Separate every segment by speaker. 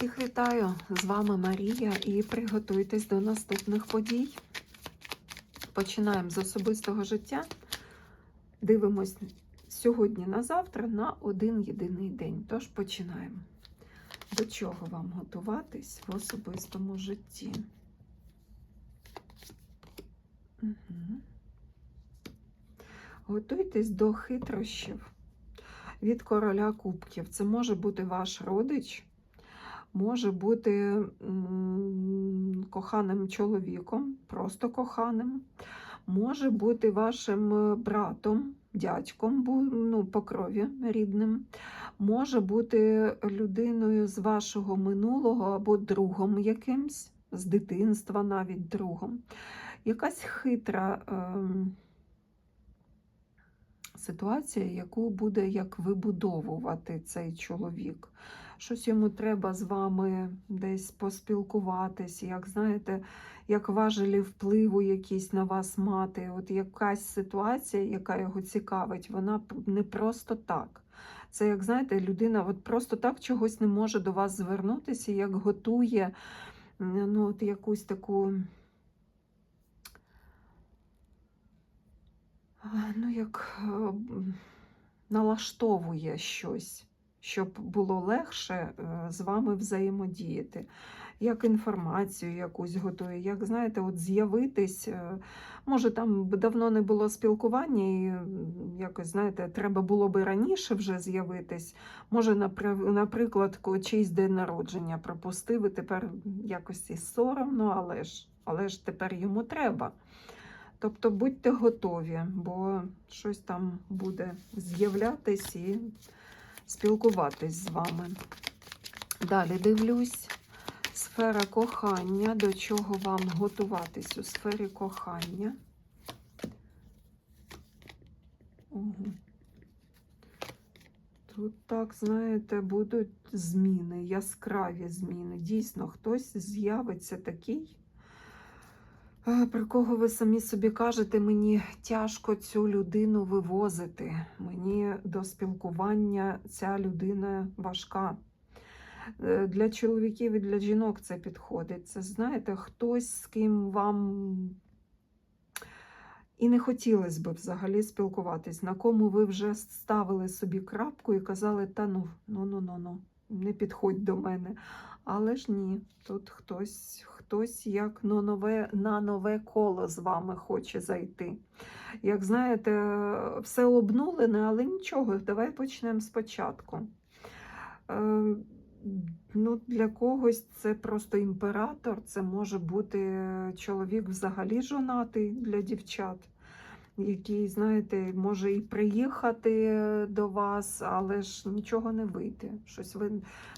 Speaker 1: Всіх вітаю! З вами Марія і приготуйтесь до наступних подій. Починаємо з особистого життя. Дивимось сьогодні на завтра на один єдиний день. Тож починаємо. До чого вам готуватись в особистому житті? Угу. Готуйтесь до хитрощів від короля кубків. Це може бути ваш родич, може бути коханим чоловіком, просто коханим, може бути вашим е, братом, дядьком ну, по крові рідним, може бути людиною з вашого минулого або другом якимсь, з дитинства навіть другом. Якась хитра. ем, ситуація, яку буде як вибудовувати цей чоловік. Щось йому треба з вами десь поспілкуватись, як знаєте, як важелі впливу якісь на вас мати. От якась ситуація, яка його цікавить, вона не просто так. Це, як знаєте, людина от просто так чогось не може до вас звернутися, як готує ну, от якусь таку. А, Ну, як е, налаштовує щось, щоб було легше е, з вами взаємодіяти. Як інформацію якусь готує, як знаєте, от з'явитись. е, Може, там давно не було спілкування, і якось, знаєте, треба було би раніше вже з'явитись. Може, наприклад, чийсь день народження пропустив, і тепер якось і соромно, але ж, але ж тепер йому треба. Тобто будьте готові, бо щось там буде з'являтись і спілкуватись з вами. Далі дивлюсь. Сфера кохання. До чого вам готуватись у сфері кохання? Угу. Тут, так, знаєте, будуть зміни, яскраві зміни. Дійсно, хтось з'явиться такий, Про кого ви самі собі кажете, мені тяжко цю людину вивозити. Мені до спілкування ця людина важка. Е, Для чоловіків і для жінок це підходить. Це знаєте, хтось, з ким вам і не хотілося б взагалі спілкуватись, на кому ви вже ставили собі крапку і казали, та ну, ну, ну, ну, ну, не підходь до мене. Але ж ні, тут хтось, хтось як на нове, на нове коло з вами хоче зайти. Як знаєте, все обнулене, але нічого, давай почнемо спочатку. Е, Ну, для когось це просто імператор, це може бути чоловік взагалі жонатий для дівчат, який, знаєте, може і приїхати до вас, але ж нічого не вийде. Щось ви,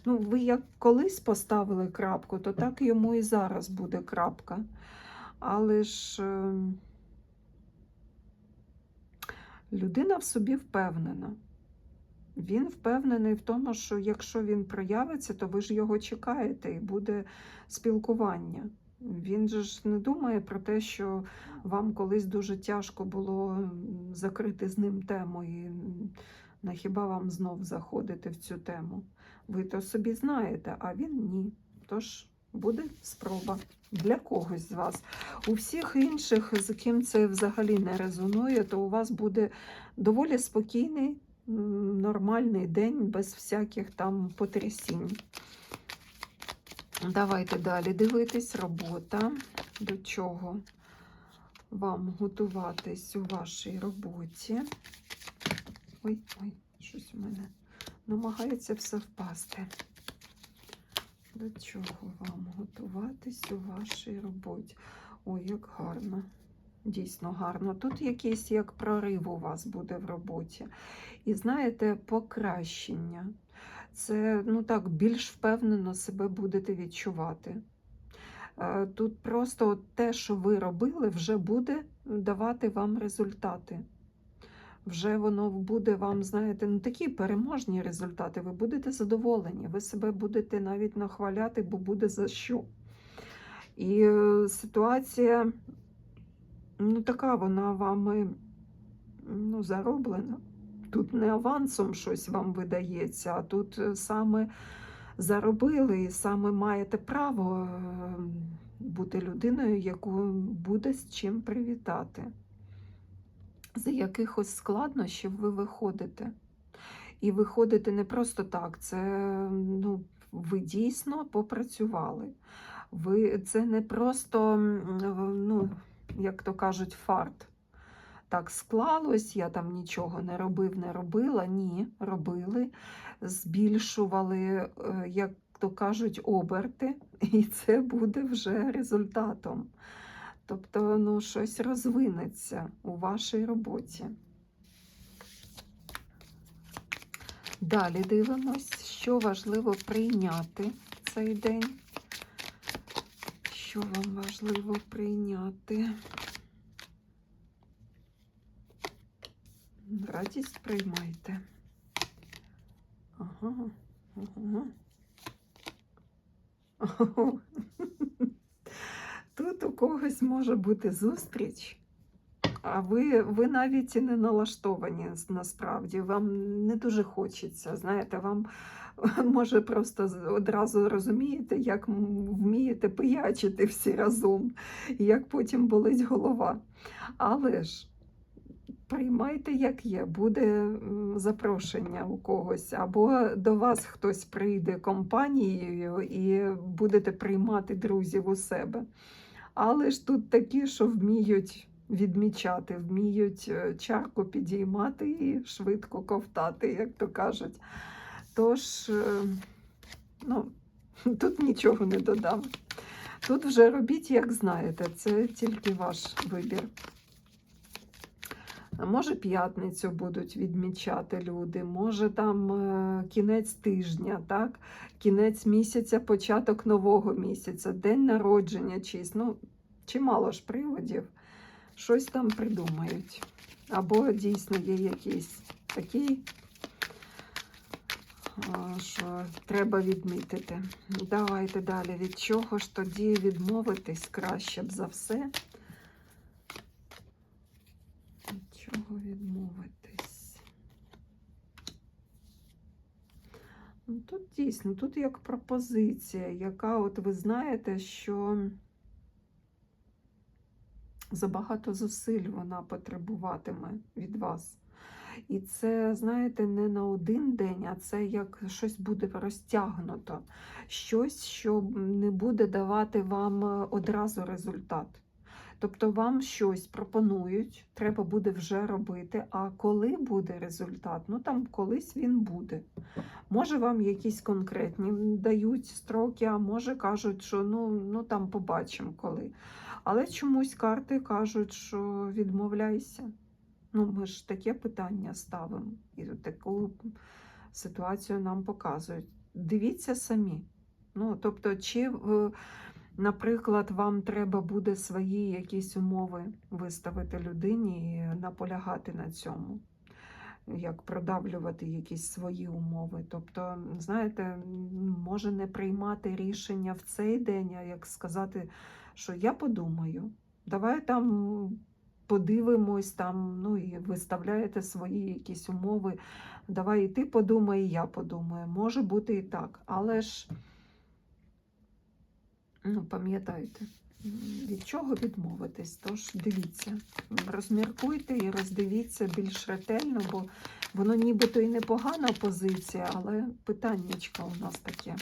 Speaker 1: ну, ви як колись поставили крапку, то так йому і зараз буде крапка. Але ж е, людина в собі впевнена. Він впевнений в тому, що якщо він проявиться, то ви ж його чекаєте і буде спілкування. Він же ж не думає про те, що вам колись дуже тяжко було закрити з ним тему, і на хіба вам знов заходити в цю тему. Ви то собі знаєте, а він ні. Тож буде спроба для когось з вас. У всіх інших, з ким це взагалі не резонує, то у вас буде доволі спокійний нормальний день без всяких там потрясінь. Давайте далі дивитись, робота. До чого вам готуватись у вашій роботі. Ой, ой, щось у мене намагається все впасти. До чого вам готуватись у вашій роботі? Ой, як гарно. Дійсно гарно. Тут якийсь як прорив у вас буде в роботі. І знаєте, покращення. Це ну так, більш впевнено себе будете відчувати. Е, Тут просто те, що ви робили, вже буде давати вам результати. Вже воно буде вам, знаєте, не такі переможні результати. Ви будете задоволені, ви себе будете навіть нахваляти, бо буде за що. І е, ситуація, ну, така вона вами ну, зароблена. Тут не авансом щось вам видається, а тут е, саме заробили, і саме маєте право е, бути людиною, яку буде з чим привітати. З якихось складнощів ви виходите. І виходите не просто так, це ну, ви дійсно попрацювали. Ви, це не просто, ну, як то кажуть, фарт. Так склалось, я там нічого не робив, не робила. Ні, робили, збільшували, е, як то кажуть, оберти, і це буде вже результатом. Тобто, ну, щось розвинеться у вашій роботі. Далі дивимось, що важливо прийняти цей день. Що вам важливо прийняти? Радість приймайте. Ага. ага. Тут у когось може бути зустріч, а ви, ви навіть і не налаштовані насправді. Вам не дуже хочеться. Знаєте, вам може просто одразу розумієте, як вмієте пиячити всі разом, і як потім болить голова. Але ж приймайте, як є, буде запрошення у когось, або до вас хтось прийде компанією і будете приймати друзів у себе. Але ж тут такі, що вміють відмічати, вміють е, чарку підіймати і швидко ковтати, як то кажуть. Тож, е, ну, тут нічого не додам. Тут вже робіть, як знаєте, це тільки ваш вибір. Може, п'ятницю будуть відмічати люди, може там е, кінець тижня, так? кінець місяця, початок нового місяця, день народження чийсь. Ну, чимало ж приводів. Щось там придумають. Або дійсно є якийсь такий, що треба відмітити. Давайте далі. Від чого ж тоді відмовитись краще б за все? Від чого відмовитись? Ну, Тут дійсно, тут як пропозиція, яка, от ви знаєте, що забагато зусиль вона потребуватиме від вас. І це, знаєте, не на один день, а це як щось буде розтягнуто, щось, що не буде давати вам одразу результат. Тобто вам щось пропонують, треба буде вже робити. А коли буде результат? Ну там колись він буде. Може, вам якісь конкретні дають строки, а може кажуть, що ну, ну там побачимо коли. Але чомусь карти кажуть, що відмовляйся. Ну, ми ж таке питання ставимо. І таку ситуацію нам показують. Дивіться самі. Ну, тобто, чи, наприклад, вам треба буде свої якісь умови виставити людині і наполягати на цьому, як продавлювати якісь свої умови. Тобто, знаєте, може не приймати рішення в цей день, а як сказати, що я подумаю, давай там подивимось, там, ну і виставляєте свої якісь умови. Давай і ти подумай, і я подумаю. Може бути і так. Але ж, ну, пам'ятайте, від чого відмовитись? Тож дивіться, розміркуйте і роздивіться більш ретельно, бо воно нібито і непогана позиція, але питаннячка у нас таке.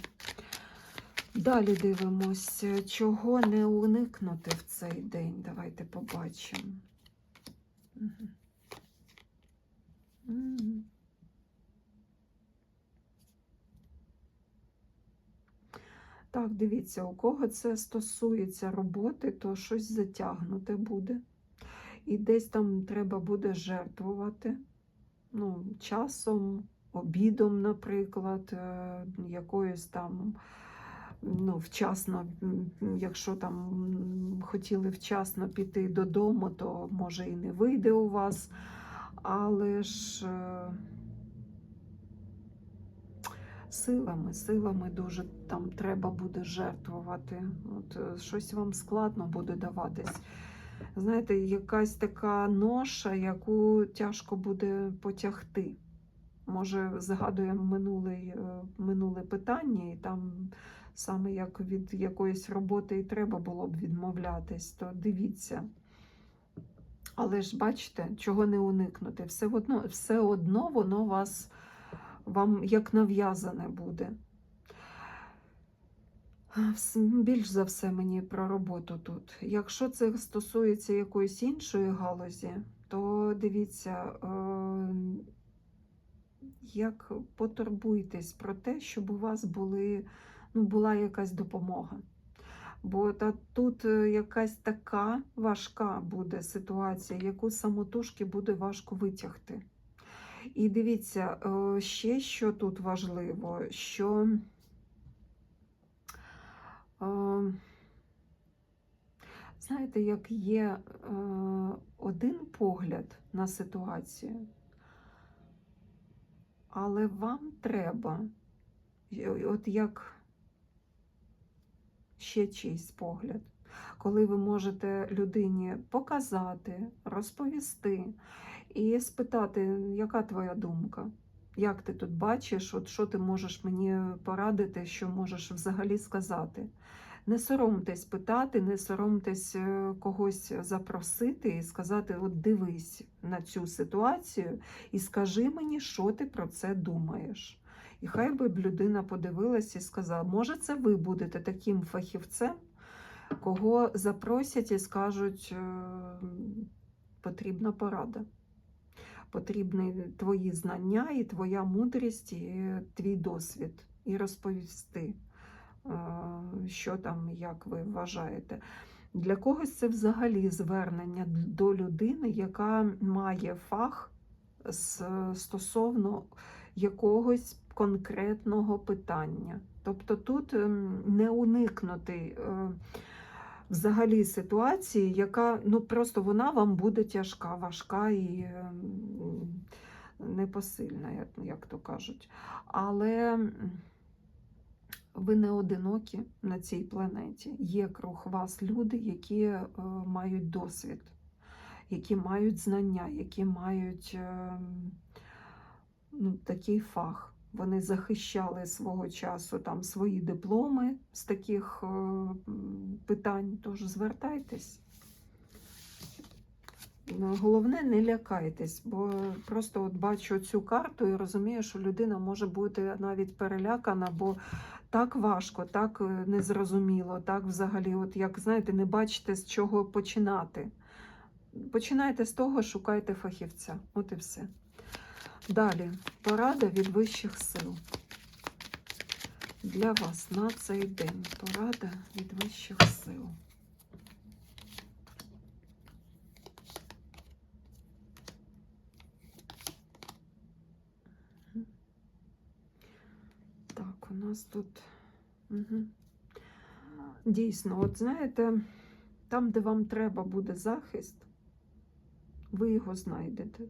Speaker 1: Далі дивимось, чого не уникнути в цей день. Давайте побачимо. Мгм. Мгм. Так, дивіться, у кого це стосується роботи, то щось затягнуте буде. І десь там треба буде жертвувати ну, часом, обідом, наприклад, е, якоюсь там ну, вчасно, якщо там хотіли вчасно піти додому, то може і не вийде у вас. Але ж е, силами, силами дуже там треба буде жертвувати. От е, щось вам складно буде даватись. Знаєте, якась така ноша, яку тяжко буде потягти. Може, згадуємо минулий, е, минуле питання, і там саме як від якоїсь роботи і треба було б відмовлятись, то дивіться. Але ж бачите, чого не уникнути. Все одно, все одно воно вас вам як нав'язане буде. Більш за все мені про роботу тут. Якщо це стосується якоїсь іншої галузі, то дивіться, е, як потурбуйтесь про те, щоб у вас були, ну, була якась допомога. Бо та, тут е, якась така важка буде ситуація, яку самотужки буде важко витягти. І дивіться, е, ще що тут важливо, що е, знаєте, як є е, один погляд на ситуацію, але вам треба, от як ще чийсь погляд, коли ви можете людині показати, розповісти і спитати, яка твоя думка? Як ти тут бачиш, от що ти можеш мені порадити, що можеш взагалі сказати? Не соромтесь питати, не соромтесь е, когось запросити і сказати: от дивись на цю ситуацію і скажи мені, що ти про це думаєш. І хай би б людина подивилась і сказала, може, це ви будете таким фахівцем, кого запросять і скажуть, е, потрібна порада. Потрібні твої знання і твоя мудрість, і твій досвід, і розповісти, що там, як ви вважаєте. Для когось це взагалі звернення до людини, яка має фах стосовно якогось конкретного питання. Тобто тут ем, не уникнути е, взагалі ситуації, яка ну просто вона вам буде тяжка, важка і ем, непосильна, як, то кажуть. Але ви не одинокі на цій планеті. Є круг вас люди, які е, мають досвід, які мають знання, які мають ем, ну, такий фах. Вони захищали свого часу там свої дипломи з таких е, питань. Тож звертайтесь. Ну, Головне, не лякайтесь, бо просто от бачу цю карту і розумію, що людина може бути навіть перелякана, бо так важко, так е, незрозуміло, так взагалі, от як знаєте, не бачите з чого починати. Починайте з того, шукайте фахівця. От і все. Далі порада від вищих сил. Для вас на цей день порада від вищих сил. Так, у нас тут. Угу. Дійсно, от знаєте, там, де вам треба буде захист, ви його знайдете.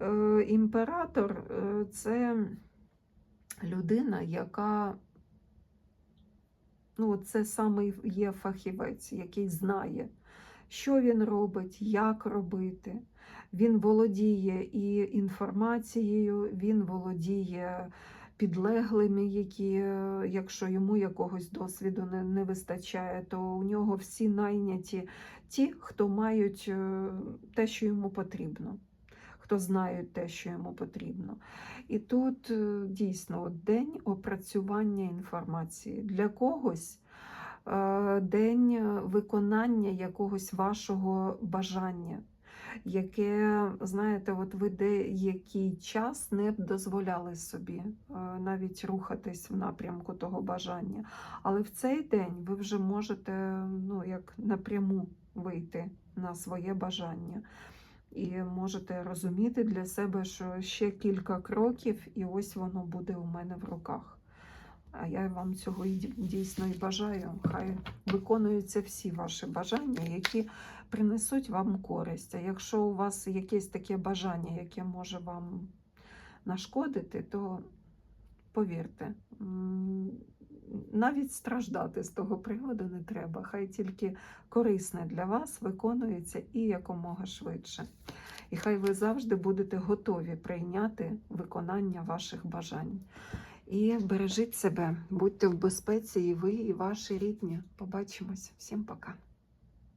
Speaker 1: Е, імператор е, це людина, яка ну, це саме є фахівець, який знає, що він робить, як робити. Він володіє і інформацією, він володіє підлеглими, які, е, якщо йому якогось досвіду не, не вистачає, то у нього всі найняті ті, хто мають те, що йому потрібно хто знає те, що йому потрібно. І тут е, дійсно день опрацювання інформації. Для когось е, день виконання якогось вашого бажання, яке, знаєте, от ви деякий час не б дозволяли собі е, навіть рухатись в напрямку того бажання. Але в цей день ви вже можете ну, як напряму вийти на своє бажання. І можете розуміти для себе, що ще кілька кроків, і ось воно буде у мене в руках. А я вам цього дійсно і бажаю. Хай виконуються всі ваші бажання, які принесуть вам користь. А якщо у вас якесь таке бажання, яке може вам нашкодити, то повірте, навіть страждати з того приводу не треба. Хай тільки корисне для вас виконується і якомога швидше. І хай ви завжди будете готові прийняти виконання ваших бажань. І бережіть себе, будьте в безпеці, і ви, і ваші рідні. Побачимось. Всім пока.